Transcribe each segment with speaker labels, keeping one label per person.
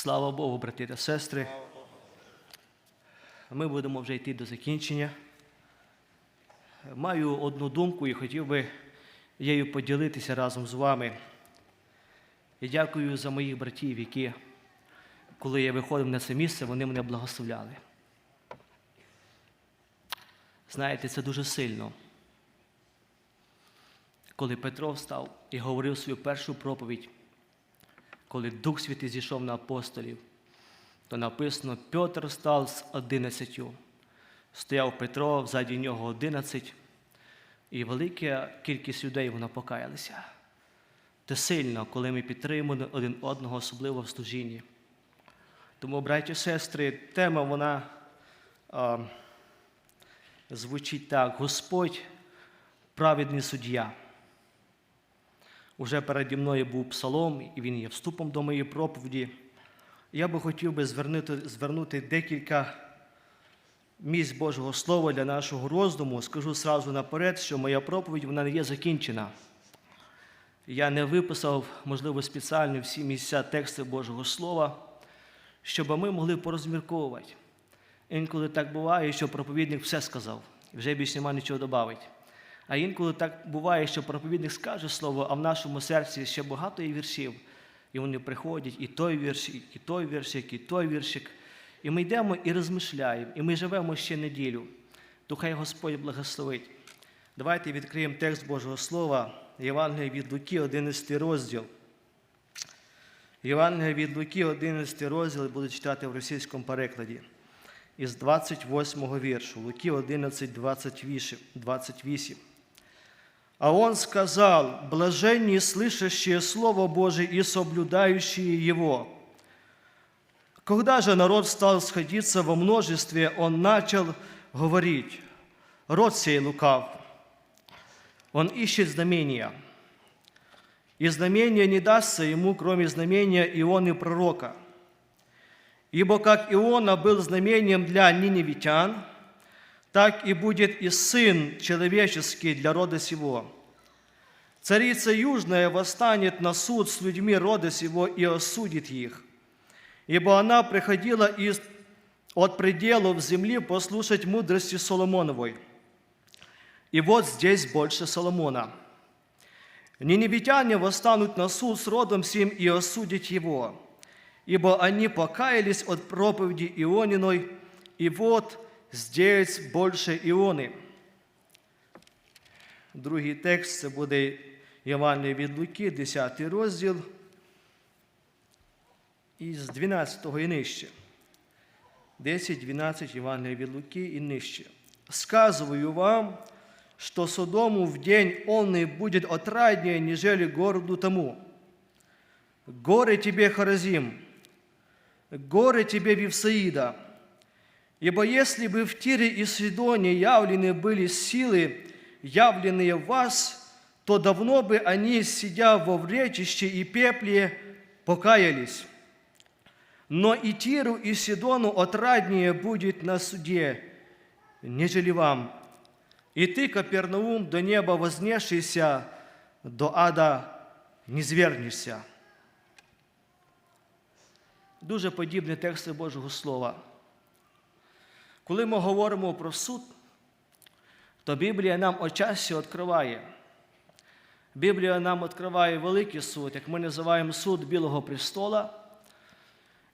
Speaker 1: Слава Богу, брати та сестри. Ми будемо вже йти до закінчення. Маю одну думку і хотів би нею поділитися разом з вами. І дякую за моїх братів, які, коли я виходив на це місце, вони мене благословляли. Знаєте, це дуже сильно. Коли Петро встав і говорив свою першу проповідь, коли Дух Святий зійшов на апостолів, то написано, Петр став з одинадцятю. Стояв Петро, взаді нього одинадцять, і велика кількість людей вона покаялися. Це сильно, коли ми підтримуємо один одного, особливо в служінні. Тому, браті і сестри, тема вона а, звучить так: Господь праведний суддя. Уже переді мною був псалом, і він є вступом до моєї проповіді. Я би хотів би звернути, звернути декілька місць Божого Слова для нашого роздуму. Скажу сразу наперед, що моя проповідь вона не є закінчена. Я не виписав, можливо, спеціально всі місця тексту Божого Слова, щоб ми могли порозмірковувати. Інколи так буває, що проповідник все сказав, вже більше немає нічого додати. А інколи так буває, що проповідник скаже слово, а в нашому серці ще багато є віршів. І вони приходять, і той віршик, і той віршик, і той віршик. І ми йдемо і розмишляємо, і ми живемо ще неділю. То хай Господь благословить. Давайте відкриємо текст Божого Слова, Євангелія від Луки, 11 розділ. Євангелія від Луки, 11 розділ, буду читати в російському перекладі. Із 28 го віршу. Луки 11, 28. А он сказал, блаженние слышащие Слово Божие и соблюдающие его. Когда же народ стал сходиться во множестве, он начал говорить, род сей лукав, он ищет знамения, и знамения не дастся ему, кроме знамения Ионы пророка. Ибо как Иона был знамением для ниневитян, так и будет и Сын человеческий для рода сего. Царица Южная восстанет на суд с людьми рода сего и осудит их, ибо она приходила из, от пределов земли послушать мудрости Соломоновой. И вот здесь больше Соломона. Ниневитяне восстанут на суд с родом сим и осудят его, ибо они покаялись от проповеди Иониной, и вот здесь більше Іони. Другий текст це буде Євангелія від Луки, 10 розділ, із 12 і нижче. 10-12 Євангелія від Луки і нижче. «Сказываю вам, что Содому в день онный будет отраднее, нежели городу тому. Горе тебе, Харазим, горе тебе, Вифсаида, Ибо если бы в Тире и Сидоне явлены были силы, явленные в вас, то давно бы они, сидя во вречище и пепле, покаялись. Но и Тиру, и Сидону отраднее будет на суде, нежели вам. И ты, Капернаум, до неба вознесшийся, до ада не звернешся. Дуже подібні тексти Божого Слова. Коли ми говоримо про суд, то Біблія нам отчасті відкриває. Біблія нам відкриває великий суд, як ми називаємо суд Білого престола.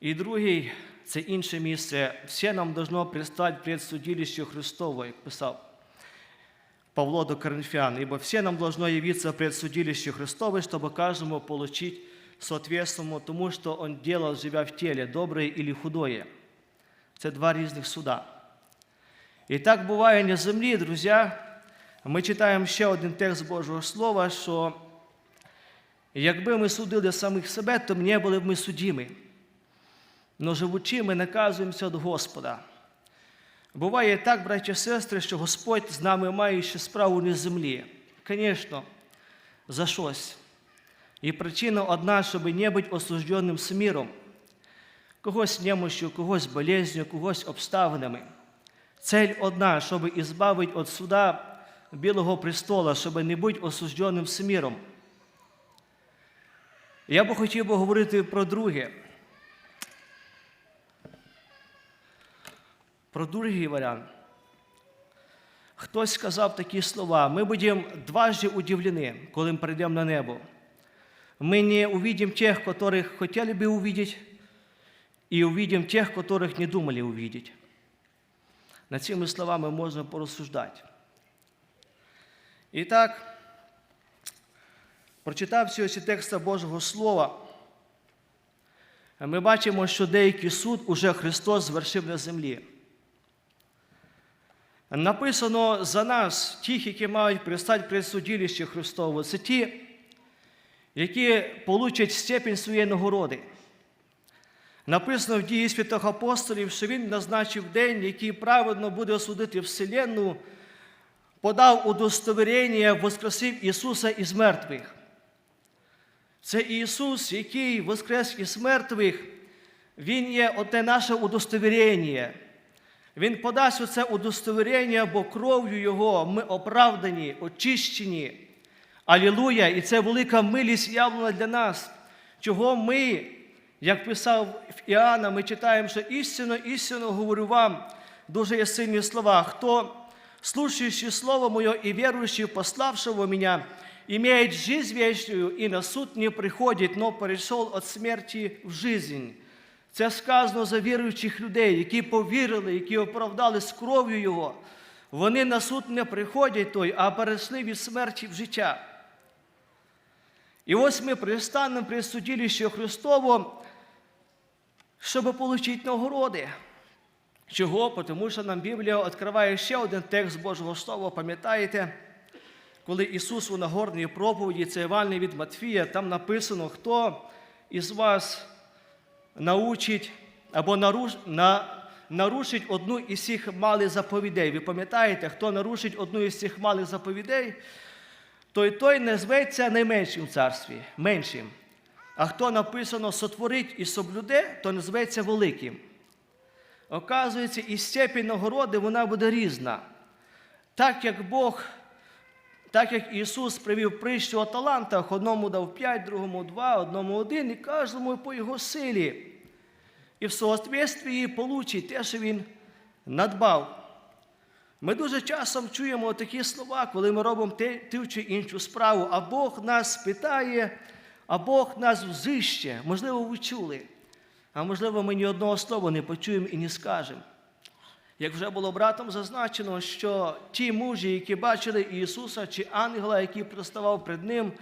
Speaker 1: І другий це інше місце. Все нам должно предстати пред судилище Христово, як писав Павло до Коринфян. Ибо все нам должно явиться пред судилище Христово, чтобы каждому получить соответственно тому, что он делал, живя в теле, доброе или худое. Це два різних суда. І так буває на землі, друзі. Ми читаємо ще один текст Божого Слова, що якби ми судили самих себе, то не були б ми судімі. Но живучи, ми наказуємося від Господа. Буває так, браті і сестри, що Господь з нами має ще справу на землі. Звісно, за щось. І причина одна, щоб не бути осужденим сміром, когось немощю, когось болезнью, когось обставинами. Цель одна, щоб ізбавити від суда Білого престола, щоб не бути осужденим з міром. Я би хотів би говорити про друге. Про другий варіант. Хтось сказав такі слова: ми будемо дважі удивлені, коли ми прийдемо на небо. Ми не увидим тих, которых хотіли би увидеть, і увидим тих, которых не думали увидеть. Над цими словами можна порозсуждати. І так, прочитавши ось текста Божого Слова, ми бачимо, що деякий суд уже Христос звершив на землі. Написано за нас, тих, які мають пристати при судилищі Христову, це ті, які получать степінь своєї нагороди. Написано в дії святих апостолів, що Він назначив день, який праведно буде осудити Вселенну, подав удостоверення, воскресив Ісуса із мертвих. Це Ісус, який воскрес із мертвих, Він є оте наше удостоверення. Він подасть оце удостоверення, бо кров'ю Його ми оправдані, очищені. Алілуя! І це велика милість явлена для нас, чого ми, як писав Іоанна, ми читаємо, що істинно, істинно говорю вам, дуже є сильні слова. Хто, слушающий Слово Моє і віруючий, пославшего Меня, имеет жизнь вечную и на суд не приходить, но перейшов від смерті в жизнь. Це сказано за віруючих людей, які повірили, які оправдали з кров'ю Його. Вони на суд не приходять той, а перейшли від смерті в життя. І ось ми пристанемо при судилищі Христово, щоб отримати нагороди. Чого? Тому що нам Біблія відкриває ще один текст Божого Слова, пам'ятаєте? Коли Ісус у Нагорній проповіді, це Івальний від Матфія, там написано, хто із вас научить або наруш, на, нарушить одну із цих малих заповідей. Ви пам'ятаєте, хто нарушить одну із цих малих заповідей, то й той не зветься найменшим в царстві, меншим. А хто написано сотворить і соблюде, то не зветься великим. Оказується, і степінь нагороди вона буде різна. Так як Бог, так як Ісус привів притчу о талантах, одному дав п'ять, другому два, одному один, і кожному по його силі. І в соответствии получить те, що він надбав. Ми дуже часом чуємо такі слова, коли ми робимо ту чи іншу справу, а Бог нас питає, а Бог нас взище. Можливо, ви чули, а можливо, ми ні одного слова не почуємо і не скажемо. Як вже було братом зазначено, що ті мужі, які бачили Ісуса чи ангела, який приставав перед Ним,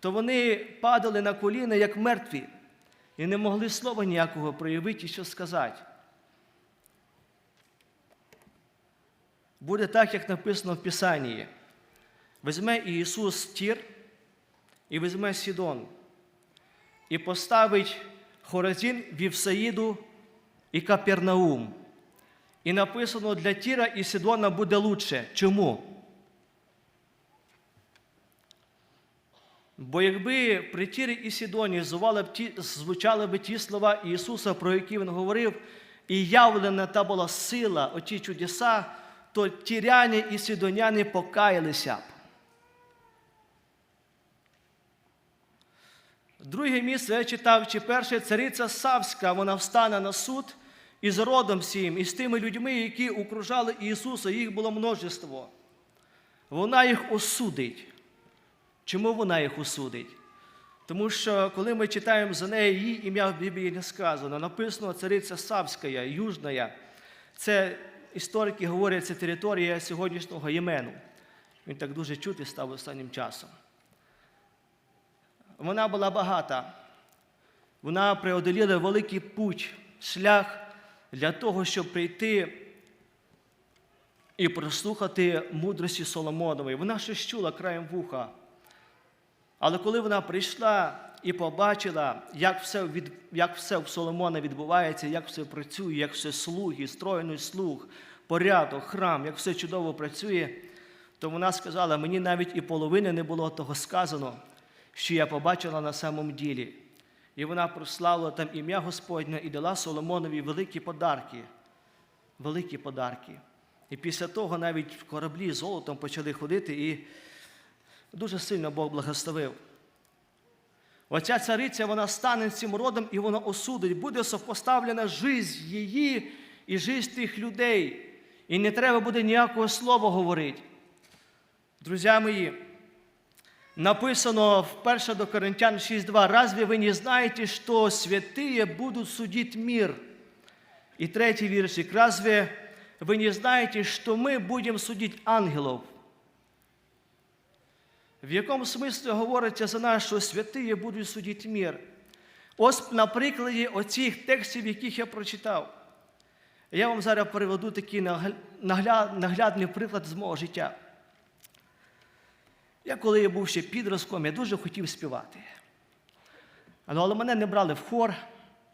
Speaker 1: то вони падали на коліна, як мертві, і не могли слова ніякого проявити і що сказати. Буде так, як написано в Писанні. Візьме Ісус Тір і візьме Сідон, і поставить Хоразін, Вівсаїду і Капернаум. І написано, для Тіра і Сідона буде лучше. Чому? Бо якби при Тірі і Сідоні звучали б ті, звучали б ті слова Ісуса, про які Він говорив, і явлена та була сила, оті чудеса, то тіряні і сідоняни покаялися б. Друге місце я читав, чи перше цариця Савська, вона встане на суд із родом всім, і з тими людьми, які окружали Ісуса, їх було множество. Вона їх осудить. Чому вона їх осудить? Тому що, коли ми читаємо за неї, її ім'я в Біблії не сказано. Написано цариця Савська, Южна. Це історики говорять, це територія сьогоднішнього Ємену. Він так дуже чути став останнім часом. Вона була багата. Вона преодоліла великий путь, шлях для того, щоб прийти і прослухати мудрості Соломонової. Вона щось чула краєм вуха. Але коли вона прийшла і побачила, як все від, як все в Соломона відбувається, як все працює, як все слуги, стройний слуг, порядок, храм, як все чудово працює, то вона сказала, мені навіть і половини не було того сказано, що я побачила на самому ділі. І вона прославила там ім'я Господнє і дала Соломонові великі подарки. Великі подарки. І після того навіть в кораблі золотом почали ходити, і дуже сильно Бог благословив. Оця цариця, вона стане цим родом і вона осудить, буде сопоставлена жизнь її і життя тих людей. І не треба буде ніякого слова говорити. Друзі мої, написано в 1 до Коринтян 6.2, «Разве вы не знаете, что святые будут судить мир?» И третий віршик, «Разве вы не знаете, что мы будем судить ангелов?» В якому смислі говориться за нас, що святиє будуть судити мир? Ось на прикладі оцих текстів, яких я прочитав. Я вам зараз приведу такий нагля- нагля- наглядний приклад з мого життя. Я, коли я був ще підростком, я дуже хотів співати. Ну, Але мене не брали в хор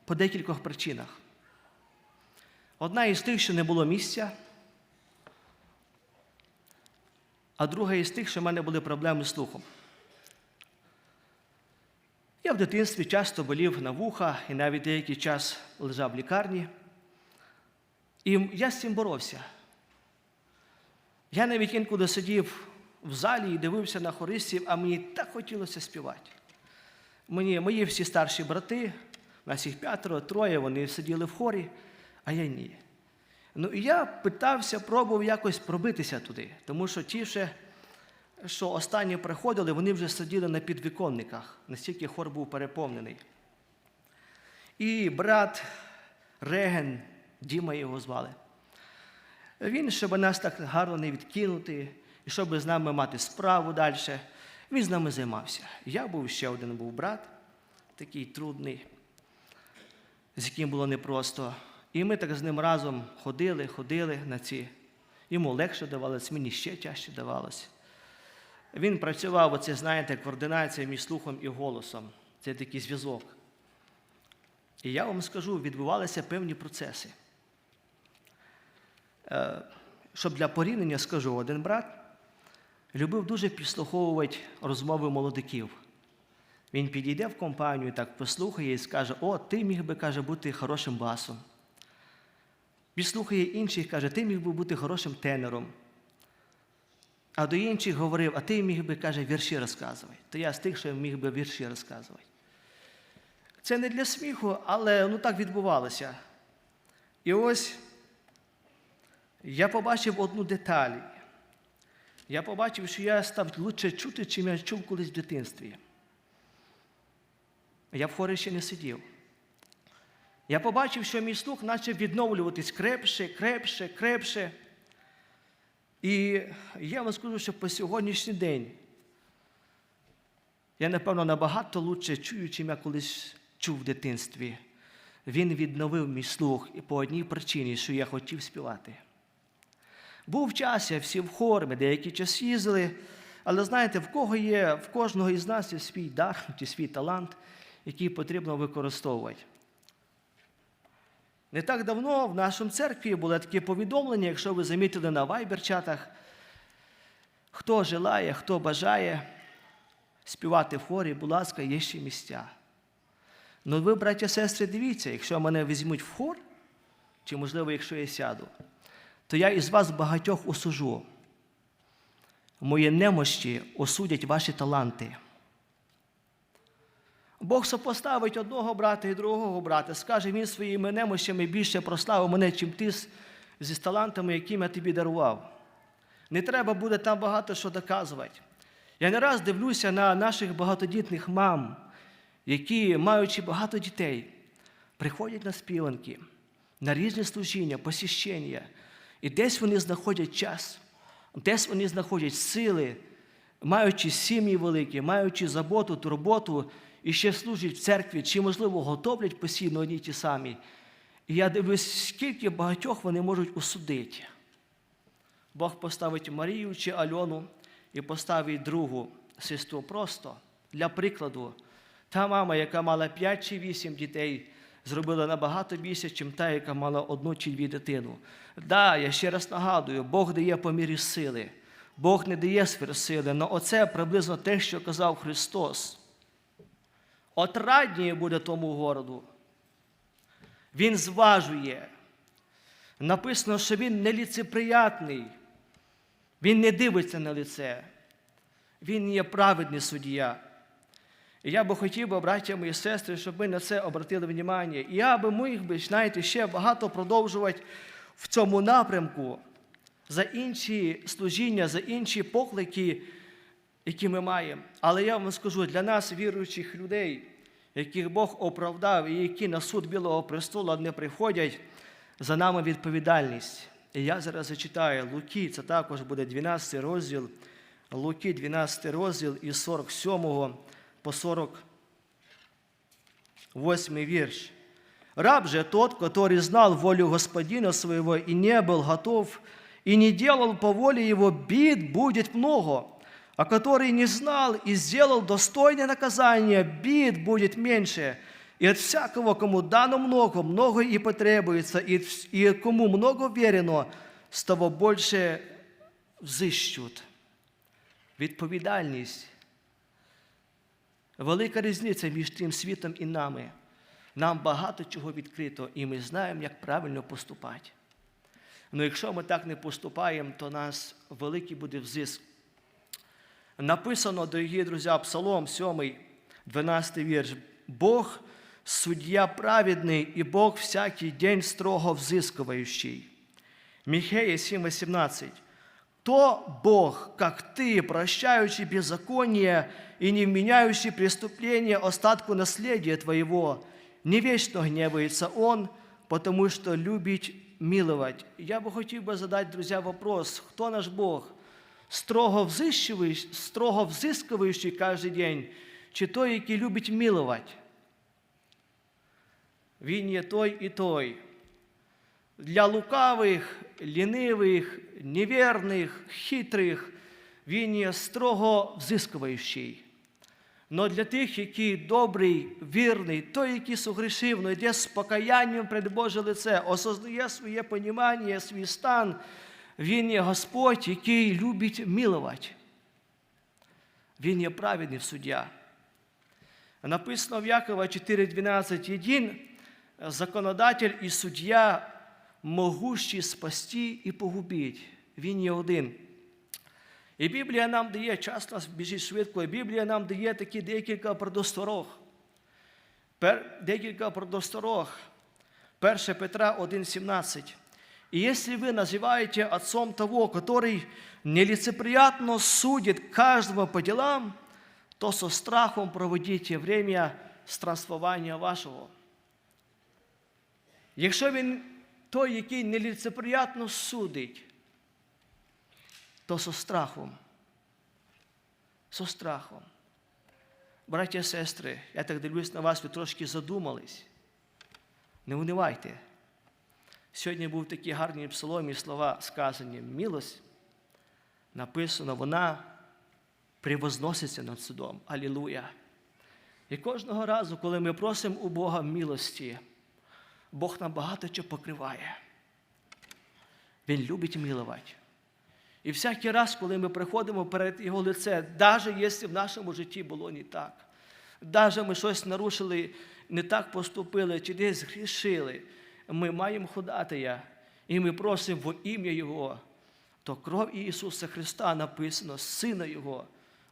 Speaker 1: по декількох причинах. Одна із тих, що не було місця, а друга із тих, що в мене були проблеми з слухом. Я в дитинстві часто болів на вуха і навіть деякий час лежав в лікарні. І я з цим боровся. Я навіть інколи сидів в залі і дивився на хористів, а мені так хотілося співати. Мені, мої всі старші брати, нас їх п'ятеро, троє, вони сиділи в хорі, а я ні. Ну і я питався, пробував якось пробитися туди, тому що ті, ще, що останні приходили, вони вже сиділи на підвіконниках, настільки хор був переповнений. І брат Реген, Діма його звали. Він, щоб нас так гарно не відкинути, і щоб з нами мати справу далі, він з нами займався. Я був ще один був брат, такий трудний, з яким було непросто. І ми так з ним разом ходили, ходили на ці. Йому легше давалось, мені ще тяжче давалось. Він працював, оце, знаєте, координація між слухом і голосом. Це такий зв'язок. І я вам скажу, відбувалися певні процеси. Е, Щоб для порівняння скажу, один брат любив дуже підслуховувати розмови молодиків. Він підійде в компанію, так послухає і скаже: О, ти міг би, каже, бути хорошим басом. Підслухає інших, каже, ти міг би бути хорошим тенором. А до інших говорив, а ти міг би, каже, вірші розказувати. То я з тих, що міг би вірші розказувати. Це не для сміху, але ну, так відбувалося. І ось я побачив одну деталь. Я побачив, що я став лучше чути, чим я чув колись в дитинстві. Я в хорі ще не сидів. Я побачив, що мій слух почав відновлюватись крепше, крепше, крепше. І я вам скажу, що по сьогоднішній день я, напевно, набагато лучше чую, чим я колись чув в дитинстві. Він відновив мій слух і по одній причині, що я хотів співати. Був час, я всі в хор, ми деякий час їздили, але знаєте, в кого є, в кожного із нас є свій дар чи свій талант, який потрібно використовувати. Не так давно в нашому церкві було таке повідомлення, якщо ви замітили на вайбер-чатах, хто желає, хто бажає співати в хорі, будь ласка, є ще місця. Ну ви, браття сестри, дивіться, якщо мене візьмуть в хор, чи, можливо, якщо я сяду, то я із вас багатьох осужу. Мої немощі осудять ваші таланти. Бог сопоставить одного брата і другого брата, скаже, він своїми немощами більше прославив мене, чим ти зі талантами, яким я тобі дарував. Не треба буде там багато що доказувати. Я не раз дивлюся на наших багатодітних мам, які, маючи багато дітей, приходять на співанки, на різні служіння, посіщення, і десь вони знаходять час, десь вони знаходять сили, маючи сім'ї великі, маючи заботу, турботу, і ще служать в церкві, чи, можливо, готовлять постійно одні ті самі. І я дивлюсь, скільки багатьох вони можуть осудити. Бог поставить Марію чи Альону і поставить другу сестру просто для прикладу. Та мама, яка мала 5 чи 8 дітей, зробила набагато більше, ніж та, яка мала одну чи дві дитину. Да, я ще раз нагадую, Бог дає по мірі сили. Бог не дає сили, але оце приблизно те, що казав Христос. Отрадніє буде тому городу. Він зважує. Написано, що він неліцеприятний. Він не дивиться на лице. Він є праведний суддя. І я би хотів браття мої сестри, щоб ми на це обратили увагу. І я би міг би, знаєте, ще багато продовжувати в цьому напрямку за інші служіння, за інші поклики, які ми маємо. Але я вам скажу, для нас, віруючих людей, яких Бог оправдав і які на суд Білого престолу не приходять, за нами відповідальність. І я зараз зачитаю Луки, це також буде 12 розділ, Луки, 12 розділ із 47 по 48 вірш. Раб же тот, который знал волю господина своего и не был готов, и не делал по воле его, бит будет много. А который не знал и сделал достойное наказание, бит будет меньше. И от всякого, кому дано много, много и потребуется, и, и кому много верено, з того більше взищуть. Відповідальність. Велика різниця між тим світом і нами. Нам багато чого відкрито, і ми знаємо, як правильно поступати. Ну якщо ми так не поступаємо, то нас великий буде взиск. Написано, дорогі друзі, Псалом 7, 12 вірш. Бог судья праведний, і Бог всякий день строго взыскивающий. Михея 7, 18. То Бог, как ты, прощающий беззаконие и не вменяющий преступление остатку наследия твоего, не вечно гневается Он, потому что любит миловать. Я бы хотел бы задать, друзья, вопрос, кто наш Бог? Строго взыскивающий, строго взыскивающий каждый день, чи той, який любить миловать? Він є той і той. Для лукавих, лінивих, невірних, хитрих він є строго взискуваючий. Но для тих, які добрий, вірний, той, який согрішив, но йде з покаянням пред Боже лице, осознає своє понімання, свій стан, він є Господь, який любить милувати. Він є праведний суддя. Написано в Якова 4,12, єдин законодатель і суддя могущий спасти і погубити. Він є один. І Біблія нам дає, час нас біжить швидко, і Біблія нам дає такі декілька предосторог. Пер, декілька предосторог. 1 Петра 1,17. И если вы называете отцом того, который нелицеприятно судит каждого по делам, то со страхом проводите время странствування вашого. Якщо він той, який неліцеприятно судить, то со страхом. Со страхом. Браття і сестри, я так дивлюсь на вас, ви трошки задумались. Не унивайте. Сьогодні був такі гарні псаломі слова сказані. Милость написано, вона превозноситься над судом. Алілуя. І кожного разу, коли ми просимо у Бога милості, Бог нам багато чого покриває. Він любить милувати. І всякий раз, коли ми приходимо перед Його лице, навіть якщо в нашому житті було не так, навіть ми щось нарушили, не так поступили, чи десь грішили, ми маємо ходатая, і ми просимо во ім'я Його, то кров Ісуса Христа написано, Сина Його,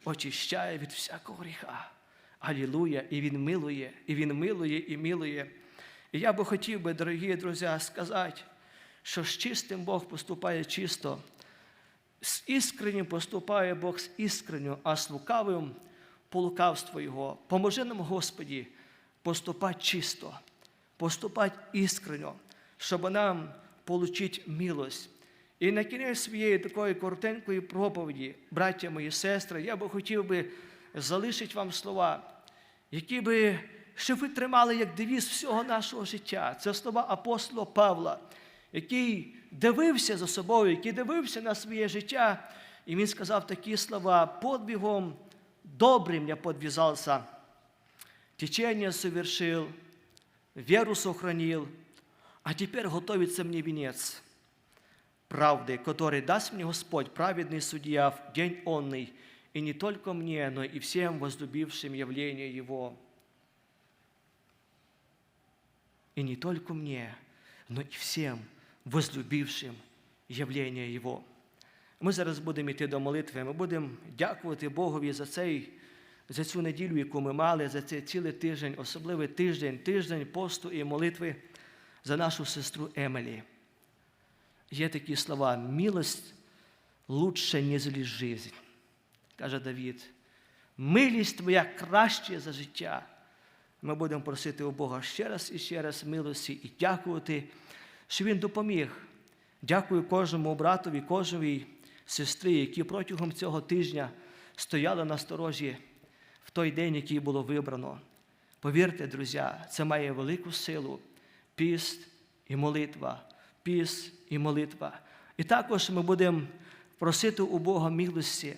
Speaker 1: очищає від всякого гріха. Алілуя! І Він милує, і Він милує і милує. І я би хотів би, дорогі друзі, сказати, що з чистим Бог поступає чисто, з іскреннім поступає Бог з іскренню, а з лукавим по лукавству Його. Поможи нам, Господі, поступати чисто, поступати іскренньо, щоб нам отримати милость. І на кінець своєї такої коротенької проповіді, браття мої сестри, я би хотів би залишити вам слова, які би щоб ви тримали як девіз всього нашого життя. Це слова апостола Павла, який дивився за собою, який дивився на своє життя, і він сказав такі слова: подвигом добрим я подвязался, течение совершил, веру сохранил, а теперь готовится мне венец правды, который даст мне Господь, праведный судья, в день онный, и не только мне, но и всем возлюбившим явление Его. И не только мне, но и всем возлюбившим явлення Його. Ми зараз будемо йти до молитви, ми будемо дякувати Богові за цей за цю неділю, яку ми мали, за цей цілий тиждень, особливий тиждень, тиждень посту і молитви за нашу сестру Емелі. Є такі слова: милость лучше, ніж жизнь, каже Давід. Милість твоя краще за життя. Ми будемо просити у Бога ще раз і ще раз милості і дякувати, що Він допоміг. Дякую кожному братові, кожній сестрі, які протягом цього тижня стояли на сторожі в той день, який було вибрано. Повірте, друзі, це має велику силу. Піст і молитва, піст і молитва. І також ми будемо просити у Бога милості,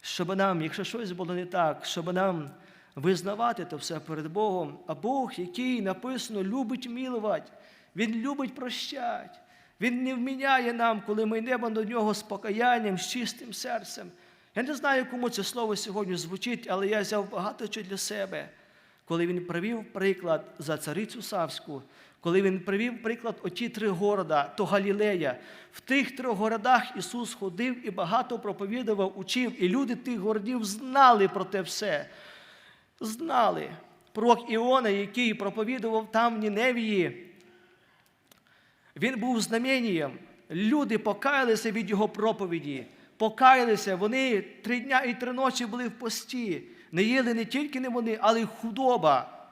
Speaker 1: щоб нам, якщо щось було не так, щоб нам визнавати це все перед Богом. А Бог, який написано, любить милувати, Він любить прощати. Він не вміняє нам, коли ми йдемо до нього з покаянням, з чистим серцем. Я не знаю, кому це слово сьогодні звучить, але я взяв багато чого для себе, коли він привів приклад за царицю Савську, коли він привів приклад оті три города, то Галілея. В тих трьох городах Ісус ходив і багато проповідував, учив, і люди тих городів знали про те все. Знали. Пророк Іона, який проповідував там в Ніневії, він був знаменієм. Люди покаялися від його проповіді, покаялися. Вони три дня і три ночі були в пості. Не їли не тільки не вони, але й худоба.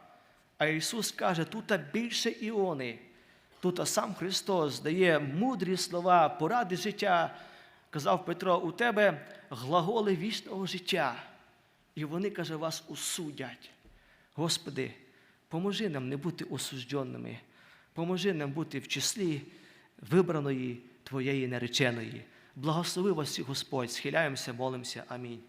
Speaker 1: А Ісус каже, тут більше іони. Тут сам Христос дає мудрі слова, поради життя. Казав Петро, у тебе глаголи вічного життя. І вони, каже, вас усудять. Господи, поможи нам не бути осужденими. Поможи нам бути в числі вибраної Твоєї нареченої. Благослови вас, Господь, схиляємося, молимося. Амінь.